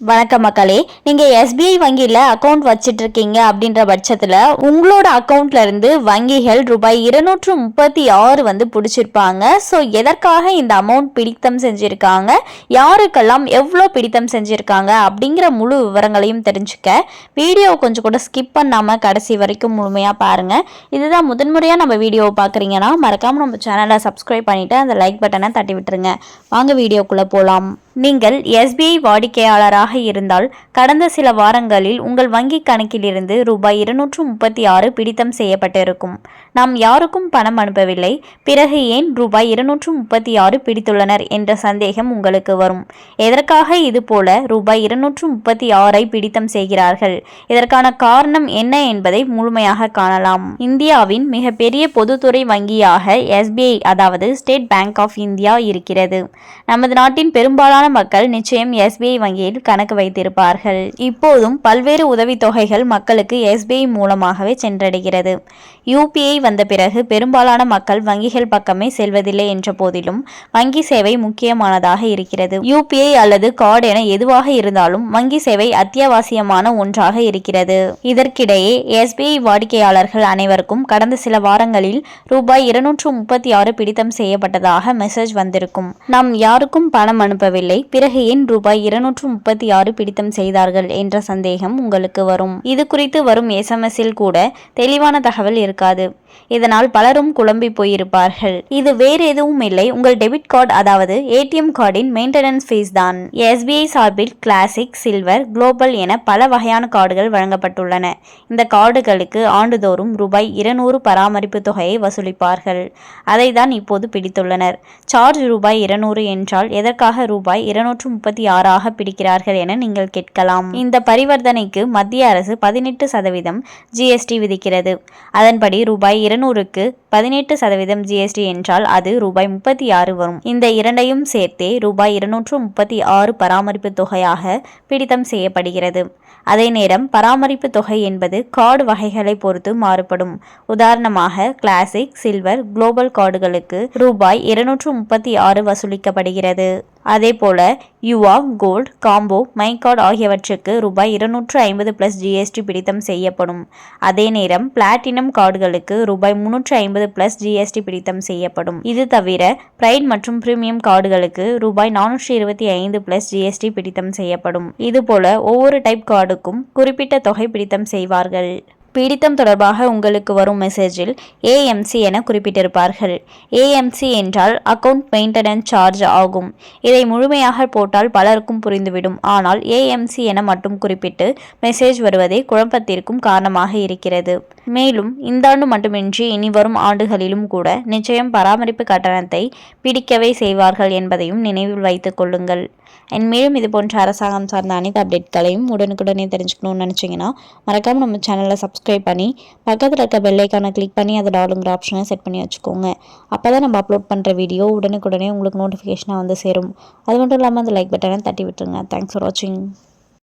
வணக்கம் மக்களே. நீங்கள் எஸ்பிஐ வங்கியில் அக்கௌண்ட் வச்சிட்டு இருக்கீங்க அப்படின்ற பட்சத்தில் உங்களோட அக்கௌண்ட்ல இருந்து வங்கிகள் ரூபாய் இருநூற்று முப்பத்தி ஆறு வந்து பிடிச்சிருப்பாங்க. ஸோ எதற்காக இந்த அமௌண்ட் பிடித்தம் செஞ்சுருக்காங்க? யாருக்கெல்லாம் எவ்வளோ பிடித்தம் செஞ்சுருக்காங்க அப்படிங்கிற முழு விவரங்களையும் தெரிஞ்சுக்க. வீடியோ கொஞ்சம் கூட ஸ்கிப் பண்ணாமல் கடைசி வரைக்கும் முழுமையாக பாருங்கள் இதுதான் முதன்முறையாக நம்ம வீடியோவை பார்க்குறீங்கன்னா மறக்காமல் நம்ம சேனலை சப்ஸ்கிரைப் பண்ணிவிட்டு அந்த லைக் பட்டனை தட்டி விட்டுருங்க. வாங்க வீடியோக்குள்ளே போகலாம் நீங்கள் எஸ்பிஐ வாடிக்கையாளராக இருந்தால் கடந்த சில வாரங்களில் உங்கள் வங்கிக் கணக்கிலிருந்து ரூபாய் இருநூற்று முப்பத்தி ஆறு பிடித்தம் செய்யப்பட்டிருக்கும். நாம் யாருக்கும் பணம் அனுப்பவில்லை. பிறகு ஏன் ரூபாய் இருநூற்று முப்பத்தி ஆறு பிடித்துள்ளனர் என்ற சந்தேகம் உங்களுக்கு வரும். எதற்காக இதுபோல ரூபாய் இருநூற்று முப்பத்தி ஆறை பிடித்தம் செய்கிறார்கள்? இதற்கான காரணம் என்ன என்பதை முழுமையாக காணலாம். இந்தியாவின் மிகப்பெரிய பொதுத்துறை வங்கியாக எஸ்பிஐ அதாவது ஸ்டேட் பேங்க் ஆஃப் இந்தியா இருக்கிறது. நமது நாட்டின் பெரும்பாலான மக்கள் நிச்சயம் எஸ்பிஐ வங்கியில் கணக்கு வைத்திருப்பார்கள். இப்போதும் பல்வேறு உதவித்தொகைகள் மக்களுக்கு எஸ்பிஐ மூலமாகவே சென்றடைகிறது. யூபிஐ வந்த பிறகு பெரும்பாலான மக்கள் வங்கிகள் பக்கமே செல்வதில்லை என்ற போதிலும் வங்கி சேவை முக்கியமானதாக இருக்கிறது. யூபிஐ அல்லது கார்டு என எதுவாக இருந்தாலும் வங்கி சேவை அத்தியாவசியமான ஒன்றாக இருக்கிறது. இதற்கிடையே எஸ்பிஐ வாடிக்கையாளர்கள் அனைவருக்கும் கடந்த சில வாரங்களில் ரூபாய் இருநூற்று முப்பத்தி ஆறு பிடித்தம் செய்யப்பட்டதாக மெசேஜ் வந்திருக்கும். நாம் யாருக்கும் பணம் அனுப்பவில்லை. பிறகு ஏன் ரூபாய் இருநூற்று முப்பத்தி ஆறு பிடித்தம் செய்தார்கள் என்ற சந்தேகம் உங்களுக்கு வரும். இது குறித்து வரும் எஸ்எம்எஸ்ஸில் கூட தெளிவான தகவல் இருக்காது. இதனால் பலரும் குழம்பி போயிருப்பார்கள். இது வேறு எதுவும் இல்லை. உங்கள் டெபிட் கார்டு அதாவது ஏடிஎம் கார்டின் மெயின்டெனன்ஸ் ஃபீஸ் தான். எஸ்பிஐ சார்பில் கிளாசிக் சில்வர் குளோபல் என பல வகையான கார்டுகள் வழங்கப்பட்டுள்ளன. இந்த கார்டுகளுக்கு ஆண்டுதோறும் ரூபாய் இருநூறு பராமரிப்பு தொகையை வசூலிப்பார்கள். அதை தான் இப்போது பிடித்துள்ளனர். சார்ஜ் ரூபாய் இருநூறு என்றால் எதற்காக ரூபாய் இருநூற்று முப்பத்தி ஆறாக பிடிக்கிறார்கள் என நீங்கள் கேட்கலாம். இந்த பரிவர்த்தனைக்கு மத்திய அரசு பதினெட்டு சதவீதம் ஜிஎஸ்டி விதிக்கிறது. அதன்படி ரூபாய் இருநூறுக்கு பதினெட்டு சதவீதம் ஜிஎஸ்டி என்றால் அது ரூபாய் முப்பத்தி ஆறு வரும். இந்த இரண்டையும் சேர்த்தே ரூபாய் இருநூற்று முப்பத்தி ஆறு பராமரிப்பு தொகையாக பிடித்தம் செய்யப்படுகிறது. அதே நேரம் பராமரிப்பு தொகை என்பது கார்டு வகைகளை பொறுத்து மாறுபடும். உதாரணமாக கிளாசிக் சில்வர் குளோபல் கார்டுகளுக்கு ரூபாய் இருநூற்று முப்பத்தி ஆறு வசூலிக்கப்படுகிறது. அதேபோல Yuva gold combo my card ஆகியவற்றுக்கு ரூபாய் இருநூற்று ஐம்பது பிளஸ் ஜிஎஸ்டி பிடித்தம் செய்யப்படும். அதே நேரம் பிளாட்டினம் கார்டுகளுக்கு ரூபாய் முன்னூற்று ஐம்பது பிளஸ் ஜிஎஸ்டி பிடித்தம் செய்யப்படும். இது தவிர பிரைட் மற்றும் பிரீமியம் கார்டுகளுக்கு ரூபாய் நானூற்றி இருபத்தி ஐந்து பிளஸ் ஜிஎஸ்டி பிடித்தம் செய்யப்படும். இதுபோல ஒவ்வொரு டைப் கார்டுக்கும் குறிப்பிட்ட தொகை பிடித்தம் செய்வார்கள். பிடித்தம் தொடர்பாக உங்களுக்கு வரும் மெசேஜில் ஏஎம்சி என குறிப்பிட்டிருப்பார்கள். ஏஎம்சி என்றால் அக்கவுண்ட் மெயின்டெனன்ஸ் சார்ஜ் ஆகும். இதை முழுமையாக போட்டால் பலருக்கும் புரிந்துவிடும். ஆனால் ஏஎம்சி என மட்டும் குறிப்பிட்டு மெசேஜ் வருவதே குழப்பத்திற்கும் காரணமாக இருக்கிறது. மேலும் இந்த ஆண்டு மட்டுமின்றி இனி வரும் ஆண்டுகளிலும் கூட நிச்சயம் பராமரிப்பு கட்டணத்தை பிடிக்கவே செய்வார்கள் என்பதையும் நினைவில் வைத்துக் கொள்ளுங்கள். அண்ட் மேலும் இது போன்ற அரசாங்கம் சார்ந்த அனைத்து அப்டேட்களையும் உடனுக்குடனே தெரிஞ்சுக்கணும்னு நினச்சிங்கன்னா மறக்காமல் நம்ம சேனலை சப்ஸ்கிரைப் பண்ணி பக்கத்தில் இருக்க பெல்லைக்கான கிளிக் பண்ணி அதை டாலுங்கிற ஆப்ஷனை செட் பண்ணி வச்சுக்கோங்க. அப்போ தான் நம்ம அப்லோட் பண்ணுற வீடியோ உடனுக்குடனே உங்களுக்கு நோட்டிஃபிகேஷனாக வந்து சேரும். அது மட்டும் இல்லாமல் அந்த லைக் பட்டனை தட்டி விட்டுருங்க. தேங்க்ஸ் ஃபார் வாட்சிங்